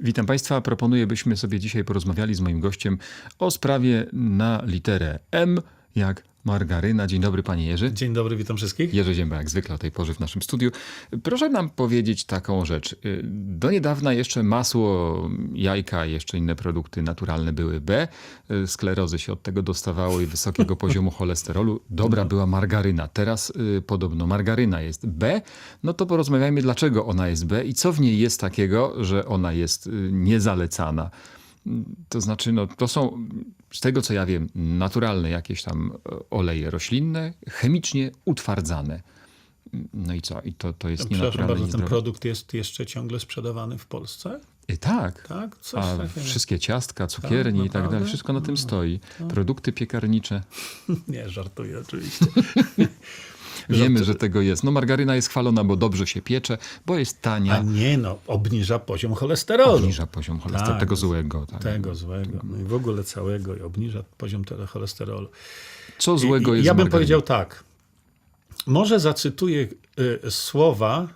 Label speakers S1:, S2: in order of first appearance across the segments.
S1: Witam Państwa. Proponuję, byśmy sobie dzisiaj porozmawiali z moim gościem o sprawie na literę M, jak margaryna. Dzień dobry, panie Jerzy.
S2: Dzień dobry, witam wszystkich.
S1: Jerzy Zięba, jak zwykle o tej porze w naszym studiu. Proszę nam powiedzieć taką rzecz. Do niedawna jeszcze masło, jajka i jeszcze inne produkty naturalne były B. Sklerozy się od tego dostawało i wysokiego poziomu cholesterolu. Dobra była margaryna. Teraz y, podobno margaryna jest B. No to porozmawiajmy, dlaczego ona jest B i co w niej jest takiego, że ona jest y, niezalecana. To znaczy, no, to są, z tego co ja wiem, naturalne jakieś tam e, oleje roślinne, chemicznie utwardzane. No i co? I to, to jest
S2: Przepraszam
S1: nienaturalne.
S2: bardzo, ten produkt jest jeszcze ciągle sprzedawany w Polsce?
S1: I tak.
S2: Tak? Coś
S1: A
S2: takiego.
S1: wszystkie ciastka, cukiernie i tak
S2: naprawdę?
S1: dalej, wszystko na tym stoi. Produkty piekarnicze.
S2: Nie, żartuję oczywiście.
S1: Wiemy, że tego jest. No margaryna jest chwalona, bo dobrze się piecze, bo jest
S2: A
S1: tania.
S2: nie no, obniża poziom cholesterolu.
S1: Obniża poziom cholesterolu,
S2: Tak,
S1: tego złego. Tak.
S2: Tego złego. No i w ogóle całego i obniża poziom cholesterolu.
S1: Co złego
S2: I-
S1: jest
S2: Ja bym
S1: margarynie?
S2: powiedział tak. Może zacytuję y, słowa,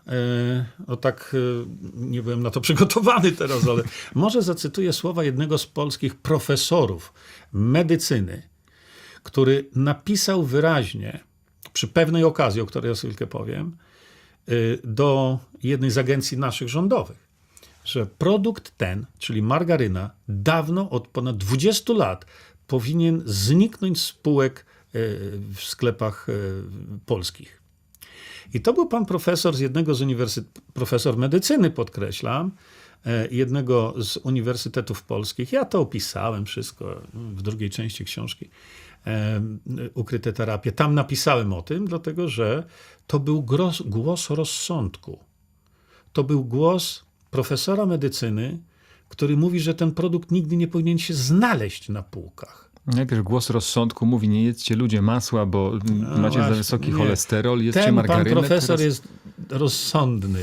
S2: y, o tak y, nie byłem na to przygotowany teraz, ale może zacytuję słowa jednego z polskich profesorów medycyny, który napisał wyraźnie przy pewnej okazji, o której ja chwilkę powiem, y, do jednej z agencji naszych rządowych, że produkt ten, czyli margaryna, dawno od ponad 20 lat powinien zniknąć z półek y, w sklepach y, polskich. I to był pan profesor z jednego z uniwersytetów, profesor medycyny podkreślam, jednego z uniwersytetów polskich. Ja to opisałem wszystko w drugiej części książki Ukryte terapie. Tam napisałem o tym, dlatego że to był gros, głos rozsądku. To był głos profesora medycyny, który mówi, że ten produkt nigdy nie powinien się znaleźć na półkach.
S1: Najpierw głos rozsądku mówi, nie jedzcie ludzie masła, bo macie za
S2: No właśnie,
S1: wysoki
S2: nie.
S1: cholesterol, jedzcie
S2: Ten pan
S1: margarynę.
S2: profesor
S1: teraz-
S2: jest rozsądny.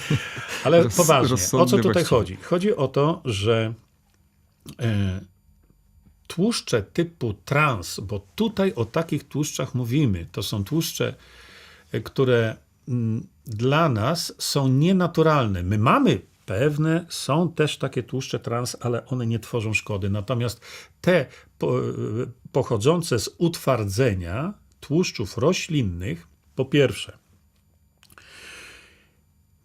S2: Ale
S1: Roz-
S2: poważnie, o co tutaj chodzi? Chodzi o to, że e, tłuszcze typu trans, bo tutaj o takich tłuszczach mówimy, to są tłuszcze, e, które mm, dla nas są nienaturalne. My mamy pewne, są też takie tłuszcze trans, ale one nie tworzą szkody. Natomiast te e, pochodzące z utwardzenia tłuszczów roślinnych, po pierwsze,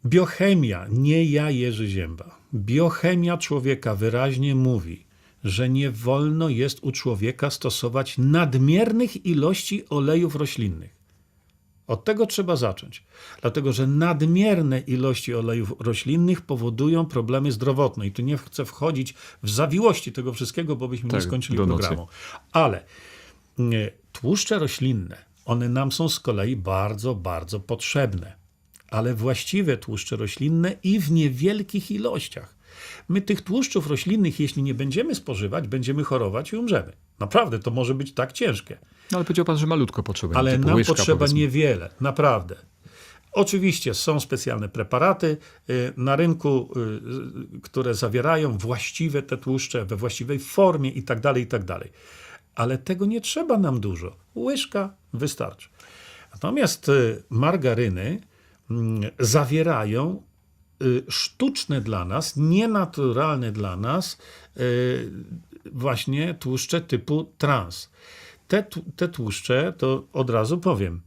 S2: Biochemia, nie ja Jerzy Zięba. Biochemia człowieka wyraźnie mówi, że nie wolno jest u człowieka stosować nadmiernych ilości olejów roślinnych. Od tego trzeba zacząć, dlatego że nadmierne ilości olejów roślinnych powodują problemy zdrowotne. I tu nie chcę wchodzić w zawiłości tego wszystkiego, bo byśmy
S1: Tak,
S2: nie skończyli programu. Ale nie, tłuszcze roślinne, one nam są z kolei bardzo, bardzo potrzebne. Ale właściwe tłuszcze roślinne i w niewielkich ilościach. My tych tłuszczów roślinnych, jeśli nie będziemy spożywać, będziemy chorować i umrzemy. Naprawdę, to może być tak ciężkie.
S1: No, ale powiedział pan, że malutko potrzeba.
S2: Ale nam
S1: łyżka,
S2: potrzeba
S1: powiedzmy.
S2: niewiele, naprawdę. Oczywiście są specjalne preparaty y, na rynku, y, które zawierają właściwe te tłuszcze we właściwej formie i tak dalej, i tak dalej. Ale tego nie trzeba nam dużo. Łyżka wystarczy. Natomiast y, margaryny mm, zawierają sztuczne dla nas, nienaturalne dla nas y, właśnie tłuszcze typu trans. Te, te tłuszcze, to od razu powiem,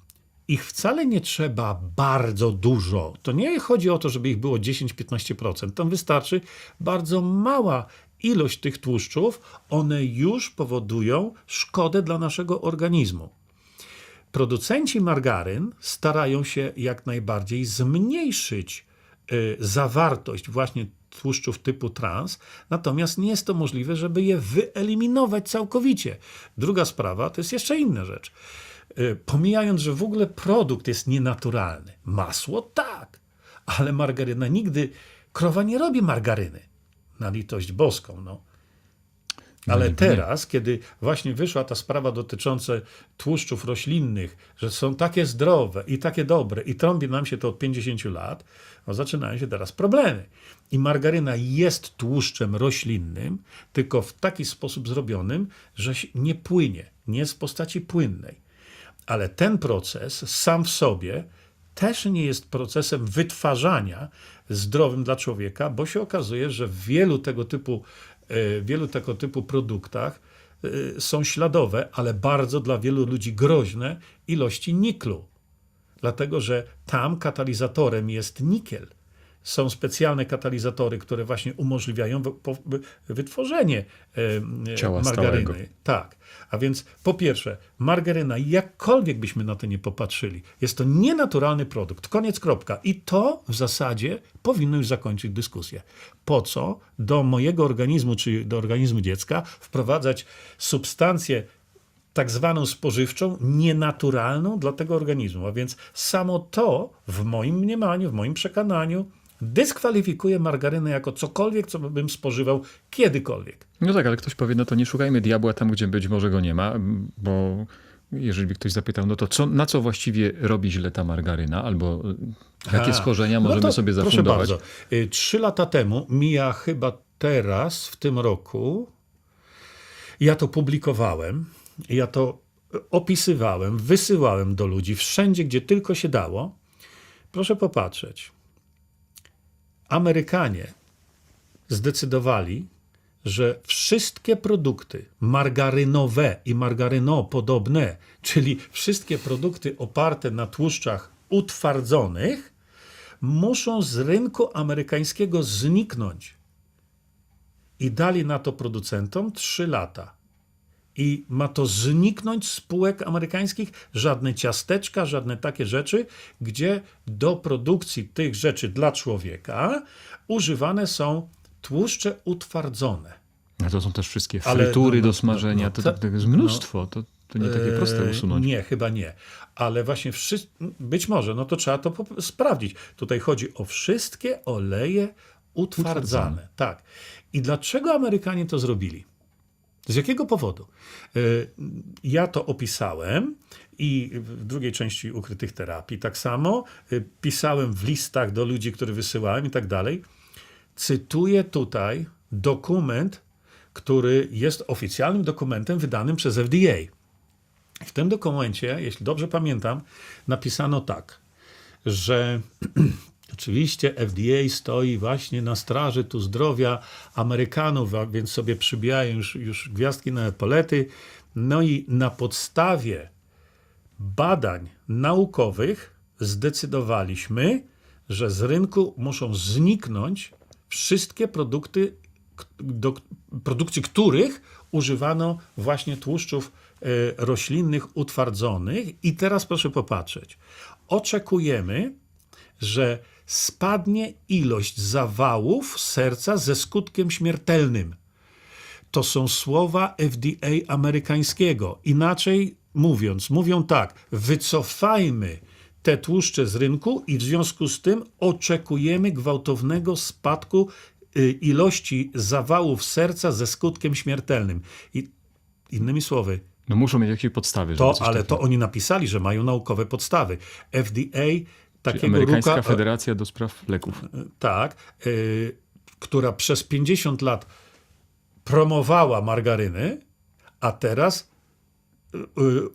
S2: ich wcale nie trzeba bardzo dużo. To nie chodzi o to, żeby ich było 10-15%. Tam wystarczy bardzo mała ilość tych tłuszczów. One już powodują szkodę dla naszego organizmu. Producenci margaryn starają się jak najbardziej zmniejszyć y, zawartość właśnie tłuszczów typu trans, natomiast nie jest to możliwe, żeby je wyeliminować całkowicie. Druga sprawa to jest jeszcze inna rzecz. Y, Pomijając, że w ogóle produkt jest nienaturalny. Masło tak, ale margaryna nigdy, krowa nie robi margaryny. Na litość boską, no. Ale teraz, kiedy właśnie wyszła ta sprawa dotycząca tłuszczów roślinnych, że są takie zdrowe i takie dobre, i trąbi nam się to od 50 lat, no zaczynają się teraz problemy. I margaryna jest tłuszczem roślinnym, tylko w taki sposób zrobionym, że nie płynie, nie jest w postaci płynnej. Ale ten proces sam w sobie też nie jest procesem wytwarzania zdrowym dla człowieka, bo się okazuje, że w wielu tego typu, wielu tego typu produktach e, są śladowe, ale bardzo dla wielu ludzi groźne ilości niklu. Dlatego, że tam katalizatorem jest nikiel. Są specjalne katalizatory, które właśnie umożliwiają wytworzenie e, e,
S1: Ciała
S2: margaryny.
S1: stałego.
S2: Tak. A więc po pierwsze, margaryna, jakkolwiek byśmy na to nie popatrzyli, jest to nienaturalny produkt. Koniec, kropka. I to w zasadzie powinno już zakończyć dyskusję. Po co do mojego organizmu, czy do organizmu dziecka wprowadzać substancję tak zwaną spożywczą, nienaturalną dla tego organizmu. A więc samo to w moim mniemaniu, w moim przekonaniu dyskwalifikuje margarynę jako cokolwiek, co bym spożywał kiedykolwiek.
S1: No tak, ale ktoś powie, no to nie szukajmy diabła tam, gdzie być może go nie ma, bo jeżeli by ktoś zapytał, no to co, na co właściwie robi źle ta margaryna, albo jakie
S2: A,
S1: schorzenia
S2: no
S1: możemy
S2: to
S1: sobie
S2: Proszę
S1: zafundować?
S2: bardzo. Y, Trzy lata temu, mija chyba teraz, w tym roku, ja to publikowałem, ja to opisywałem, wysyłałem do ludzi wszędzie, gdzie tylko się dało. Proszę popatrzeć. Amerykanie zdecydowali, że wszystkie produkty margarynowe i margaryno-podobne, czyli wszystkie produkty oparte na tłuszczach utwardzonych, muszą z rynku amerykańskiego zniknąć. I dali na to producentom 3 lata. I ma to zniknąć z spółek amerykańskich, żadne ciasteczka, żadne takie rzeczy, gdzie do produkcji tych rzeczy dla człowieka używane są tłuszcze utwardzone.
S1: A to są też wszystkie
S2: Ale
S1: frytury
S2: no, no,
S1: do smażenia,
S2: no,
S1: to,
S2: no,
S1: to, to jest mnóstwo, to, to nie takie proste
S2: Eee,
S1: usunąć.
S2: Nie, chyba nie. Ale właśnie być może, no to trzeba to sprawdzić. Tutaj chodzi o wszystkie oleje utwardzane.
S1: Utwardzane.
S2: Tak. I dlaczego Amerykanie to zrobili? Z jakiego powodu? E, Ja to opisałem i w drugiej części ukrytych terapii tak samo. E, Pisałem w listach do ludzi, które wysyłałem i tak dalej. Cytuję tutaj dokument, który jest oficjalnym dokumentem wydanym przez FDA. W tym dokumencie, jeśli dobrze pamiętam, napisano tak, że oczywiście FDA stoi właśnie na straży tu zdrowia Amerykanów, a więc sobie przybijają już, już gwiazdki na epolety. No i na podstawie badań naukowych zdecydowaliśmy, że z rynku muszą zniknąć wszystkie produkty, do produkcji których używano właśnie tłuszczów e, roślinnych utwardzonych. I teraz proszę popatrzeć. Oczekujemy, że spadnie ilość zawałów serca ze skutkiem śmiertelnym. To są słowa FDA amerykańskiego. Inaczej mówiąc, mówią tak: wycofajmy te tłuszcze z rynku i w związku z tym oczekujemy gwałtownego spadku y, ilości zawałów serca ze skutkiem śmiertelnym. I innymi słowy,
S1: No muszą mieć jakieś podstawy,
S2: to, ale
S1: takiego.
S2: to oni napisali, że mają naukowe podstawy. FDA
S1: Czyli
S2: takiego
S1: Amerykańska
S2: ruka,
S1: Federacja do Spraw Leków.
S2: tak, y, która przez 50 lat promowała margaryny, a teraz y,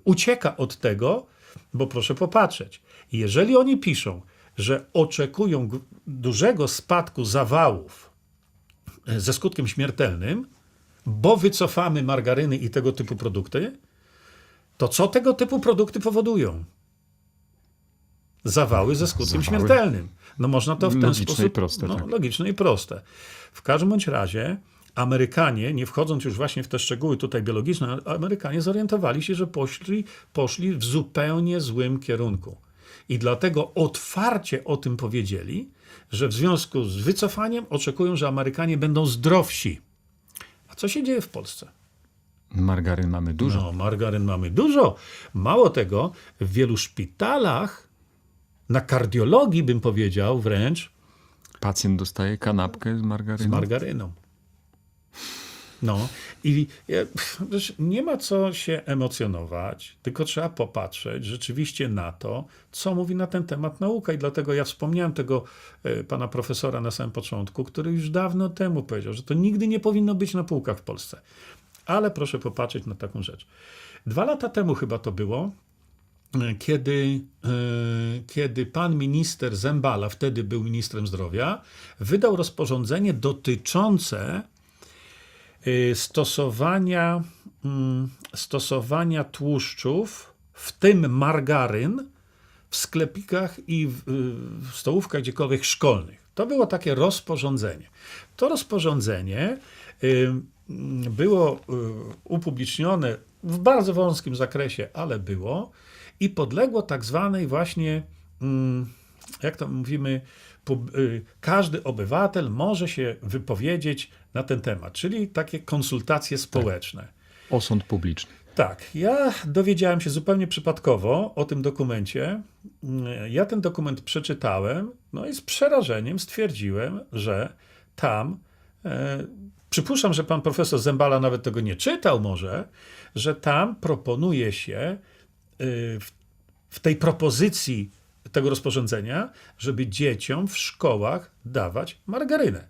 S2: ucieka od tego, bo proszę popatrzeć. Jeżeli oni piszą, że oczekują dużego spadku zawałów ze skutkiem śmiertelnym, bo wycofamy margaryny i tego typu produkty, to co tego typu produkty powodują? Zawały ze skutkiem
S1: Zawały.
S2: śmiertelnym. No można to w ten
S1: Logiczne
S2: sposób...
S1: i proste,
S2: no,
S1: tak.
S2: Logiczne i proste. W każdym bądź razie Amerykanie, nie wchodząc już właśnie w te szczegóły tutaj biologiczne, Amerykanie zorientowali się, że poszli, poszli w zupełnie złym kierunku. I dlatego otwarcie o tym powiedzieli, że w związku z wycofaniem oczekują, że Amerykanie będą zdrowsi. A co się dzieje w Polsce?
S1: Margaryn mamy dużo.
S2: No, margaryn mamy dużo. Mało tego, w wielu szpitalach, na kardiologii bym powiedział wręcz,
S1: Pacjent dostaje kanapkę z
S2: z
S1: margaryną.
S2: margaryną. No i e, nie ma co się emocjonować, tylko trzeba popatrzeć rzeczywiście na to, co mówi na ten temat nauka. I dlatego ja wspomniałem tego e, pana profesora na samym początku, który już dawno temu powiedział, że to nigdy nie powinno być na półkach w Polsce. Ale proszę popatrzeć na taką rzecz. Dwa lata temu chyba to było, kiedy, e, kiedy pan minister Zembala, wtedy był ministrem zdrowia, wydał rozporządzenie dotyczące e, stosowania, mm, stosowania tłuszczów, w tym margaryn, w sklepikach i w, w stołówkach gdziekolwiek szkolnych. To było takie rozporządzenie. To rozporządzenie y, było y, upublicznione w bardzo wąskim zakresie, ale było i podległo tak zwanej właśnie, mm, jak to mówimy, y, każdy obywatel może się wypowiedzieć na ten temat, czyli takie konsultacje społeczne.
S1: Osąd publiczny.
S2: Tak, ja dowiedziałem się zupełnie przypadkowo o tym dokumencie. Ja ten dokument przeczytałem, no i z przerażeniem stwierdziłem, że tam, e, przypuszczam, że pan profesor Zembala nawet tego nie czytał może, że tam proponuje się w, w tej propozycji tego rozporządzenia, żeby dzieciom w szkołach dawać margarynę.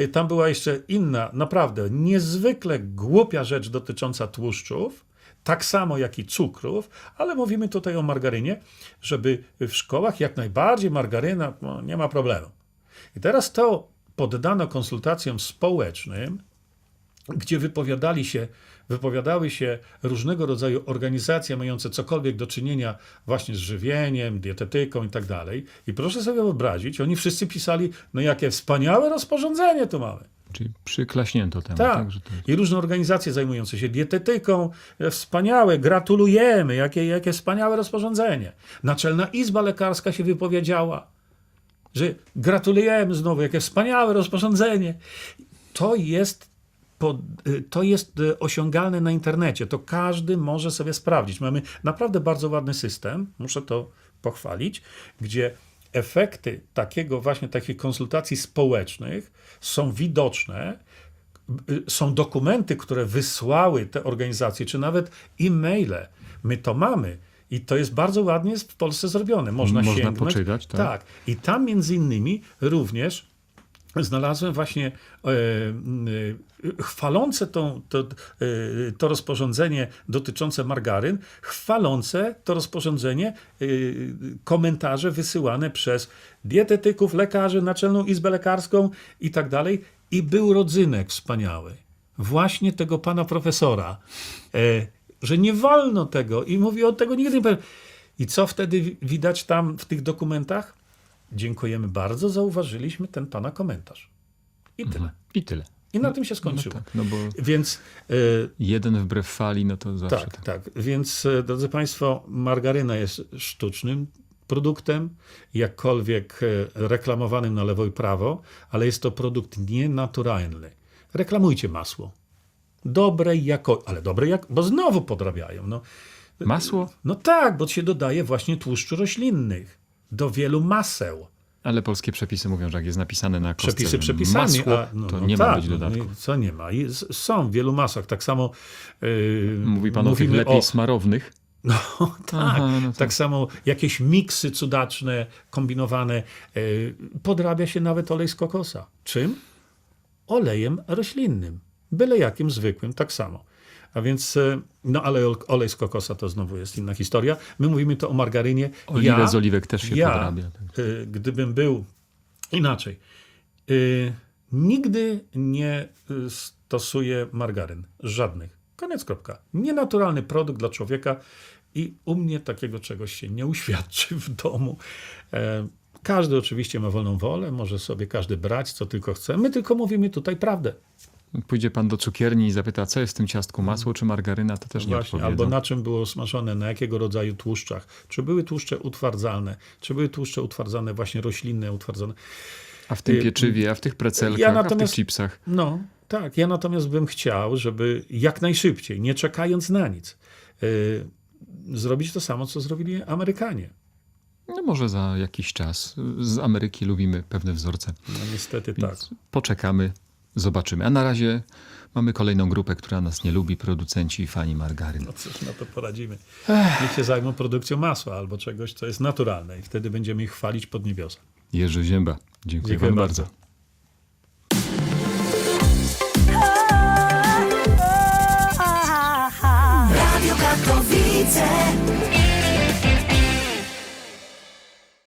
S2: Y, Tam była jeszcze inna, naprawdę niezwykle głupia rzecz dotycząca tłuszczów, tak samo jak i cukrów, ale mówimy tutaj o margarynie, żeby w szkołach jak najbardziej margaryna, no, nie ma problemu. I teraz to poddano konsultacjom społecznym, gdzie wypowiadali się, wypowiadały się różnego rodzaju organizacje mające cokolwiek do czynienia właśnie z żywieniem, dietetyką i tak dalej. I proszę sobie wyobrazić, oni wszyscy pisali, no jakie wspaniałe rozporządzenie tu mamy.
S1: Czyli przyklaśnięto temu. Tak.
S2: Tak.
S1: że to...
S2: I różne organizacje zajmujące się dietetyką. E, Wspaniałe, gratulujemy, jakie, jakie wspaniałe rozporządzenie. Naczelna Izba Lekarska się wypowiedziała, że gratulujemy znowu, jakie wspaniałe rozporządzenie. To jest, to jest y, osiągalne na internecie. To każdy może sobie sprawdzić. Mamy naprawdę bardzo ładny system, muszę to pochwalić, gdzie efekty takiego właśnie takich konsultacji społecznych są widoczne, y, są dokumenty, które wysłały te organizacje, czy nawet e-maile. My to mamy. I to jest bardzo ładnie w Polsce zrobione. Można,
S1: Można
S2: sięgnąć.
S1: poczytać, tak.
S2: tak. I tam między innymi również znalazłem właśnie e, e, chwalące tą, to, e, to rozporządzenie dotyczące margaryn, chwalące to rozporządzenie komentarze wysyłane przez dietetyków, lekarzy, Naczelną Izbę Lekarską i tak dalej. I był rodzynek wspaniały. Właśnie tego pana profesora, że nie wolno tego i mówi o tego nigdy. I co wtedy wi- widać tam w tych dokumentach? Dziękujemy bardzo, zauważyliśmy ten pana komentarz. I tyle.
S1: I tyle.
S2: I na tym się
S1: No
S2: skończyło.
S1: tak, no bo
S2: Więc e,
S1: jeden wbrew fali, no to zawsze
S2: tak,
S1: tak.
S2: tak. Więc e, drodzy Państwo, margaryna jest sztucznym produktem, jakkolwiek e, reklamowanym na lewo i prawo, ale jest to produkt nienaturalny. Reklamujcie masło. Dobrej jakości, ale dobrej jak, bo znowu podrabiają. No,
S1: Masło?
S2: no tak, bo się dodaje właśnie tłuszczu roślinnych do wielu maseł.
S1: Ale polskie przepisy mówią, że jak jest napisane na kostce
S2: Przepisy przepisami,
S1: masło,
S2: a no,
S1: to
S2: no
S1: nie
S2: tak,
S1: ma być
S2: no,
S1: dodatków.
S2: no Co nie ma? S- są w wielu masach. Tak samo yy,
S1: Mówi pan o tych lepiej
S2: o,
S1: smarownych.
S2: No tak.
S1: Aha, no tak.
S2: tak. samo jakieś miksy cudaczne, kombinowane. Yy, podrabia się nawet olej z kokosa. Czym? Olejem roślinnym. Byle jakim zwykłym, tak samo. A więc, yy, no ale ol- olej z kokosa to znowu jest inna historia. My mówimy to o margarynie.
S1: Oliwę z oliwek też się
S2: ja,
S1: podrabia. tak.
S2: y, gdybym był inaczej, y, nigdy nie stosuję margaryn. Żadnych. Koniec, kropka. Nienaturalny produkt dla człowieka i u mnie takiego czegoś się nie uświadczy w domu. E, Każdy oczywiście ma wolną wolę, może sobie każdy brać, co tylko chce. My tylko mówimy tutaj prawdę.
S1: Pójdzie pan do cukierni i zapyta, co jest w tym ciastku, masło czy margaryna, to też nie
S2: Właśnie,
S1: odpowiedzą.
S2: albo na czym było smażone, na jakiego rodzaju tłuszczach. Czy były tłuszcze utwardzalne, czy były tłuszcze utwardzane, właśnie roślinne utwardzane.
S1: A w tym
S2: y,
S1: pieczywie, a w tych precelkach,
S2: ja
S1: a w tych chipsach.
S2: No, tak. Ja natomiast bym chciał, żeby jak najszybciej, nie czekając na nic, yy, zrobić to samo, co zrobili Amerykanie.
S1: No może za jakiś czas. Z Ameryki lubimy pewne wzorce.
S2: No niestety tak.
S1: Więc poczekamy, zobaczymy. A na razie mamy kolejną grupę, która nas nie lubi, producenci i fani margaryn.
S2: No cóż, na to poradzimy. Niech się zajmą produkcją masła albo czegoś, co jest naturalne i wtedy będziemy ich chwalić pod niebiosa.
S1: Jerzy Zięba, dziękuję,
S2: Dziękuję
S1: wam
S2: bardzo.
S1: bardzo.
S3: Radio Katowice